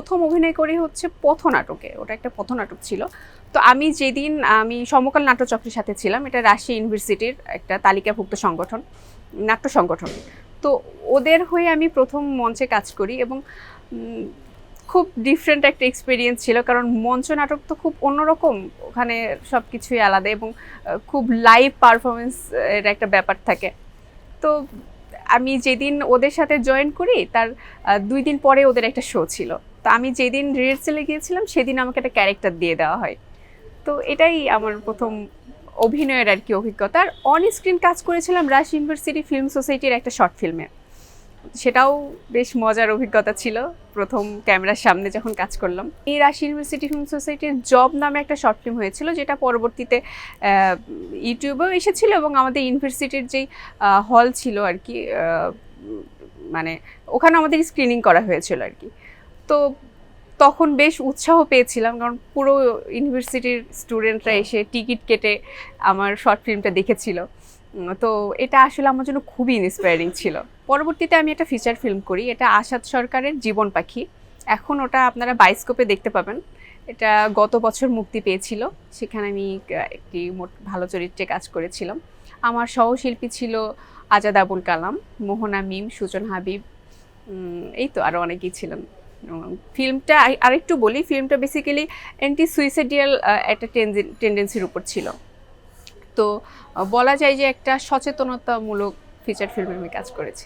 প্রথম অভিনয় করি হচ্ছে পথনাটকে। ওটা একটা পথনাটক ছিল। তো আমি যেদিন, আমি সমকাল নাট্যচক্রের সাথে ছিলাম, এটা রাজশাহী ইউনিভার্সিটির একটা তালিকাভুক্ত সংগঠন, নাট্য সংগঠন। তো ওদের হয়ে আমি প্রথম মঞ্চে কাজ করি এবং খুব ডিফারেন্ট একটা এক্সপিরিয়েন্স ছিল কারণ মঞ্চ নাটক তো খুব অন্যরকম। ওখানে সব কিছুই আলাদা এবং খুব লাইভ পারফরমেন্স এর একটা ব্যাপার থাকে। তো আমি যেদিন ওদের সাথে জয়েন করি, তার দুই দিন পরে ওদের একটা শো ছিল। তো আমি যেদিন রিহার্সেলে গিয়েছিলাম, সেদিন আমাকে একটা ক্যারেক্টার দিয়ে দেওয়া হয়। তো এটাই আমার প্রথম অভিনয়ের আর কি অভিজ্ঞতা। আর অন স্ক্রিন কাজ করেছিলাম রাশ ইউনিভার্সিটি ফিল্ম সোসাইটির একটা শর্ট ফিল্মে সেটাও বেশ মজার অভিজ্ঞতা ছিল, প্রথম ক্যামেরার সামনে যখন কাজ করলাম। এই রাশি ইউনিভার্সিটি ফিল্ম সোসাইটির জব নামে একটা শর্ট ফিল্ম হয়েছিল, যেটা পরবর্তীতে ইউটিউবেও এসেছিল এবং আমাদের ইউনিভার্সিটির যেই হল ছিল আর কি মানে ওখানে আমাদের স্ক্রিনিং করা হয়েছিল আর কি। তো তখন বেশ উৎসাহ পেয়েছিলাম কারণ পুরো ইউনিভার্সিটির স্টুডেন্টরা এসে টিকিট কেটে আমার শর্ট ফিল্মটা দেখেছিল। তো এটা আসলে আমার জন্য খুবই ইন্সপায়ারিং ছিল। পরবর্তীতে আমি একটা ফিচার ফিল্ম করি এটা আসাদ সরকারের জীবন পাখি। এখন ওটা আপনারা বাইস্কোপে দেখতে পাবেন। এটা গত বছর মুক্তি পেয়েছিল। সেখানে আমি একটি মোট ভালো চরিত্রে কাজ করেছিলাম। আমার সহশিল্পী ছিল আজাদ আবুল কালাম মোহনা মিম সুজন হাবিব এই তো আরও অনেকেই ছিলেন। ফিল্মটা আরেকটু বলি, ফিল্মটা বেসিক্যালি অ্যান্টি সুইসাইডিয়াল একটা টেন্ডেন্সির উপর ছিল। তো বলা যায় যে একটা সচেতনতামূলক ফিচার ফিল্মে আমি কাজ করেছি।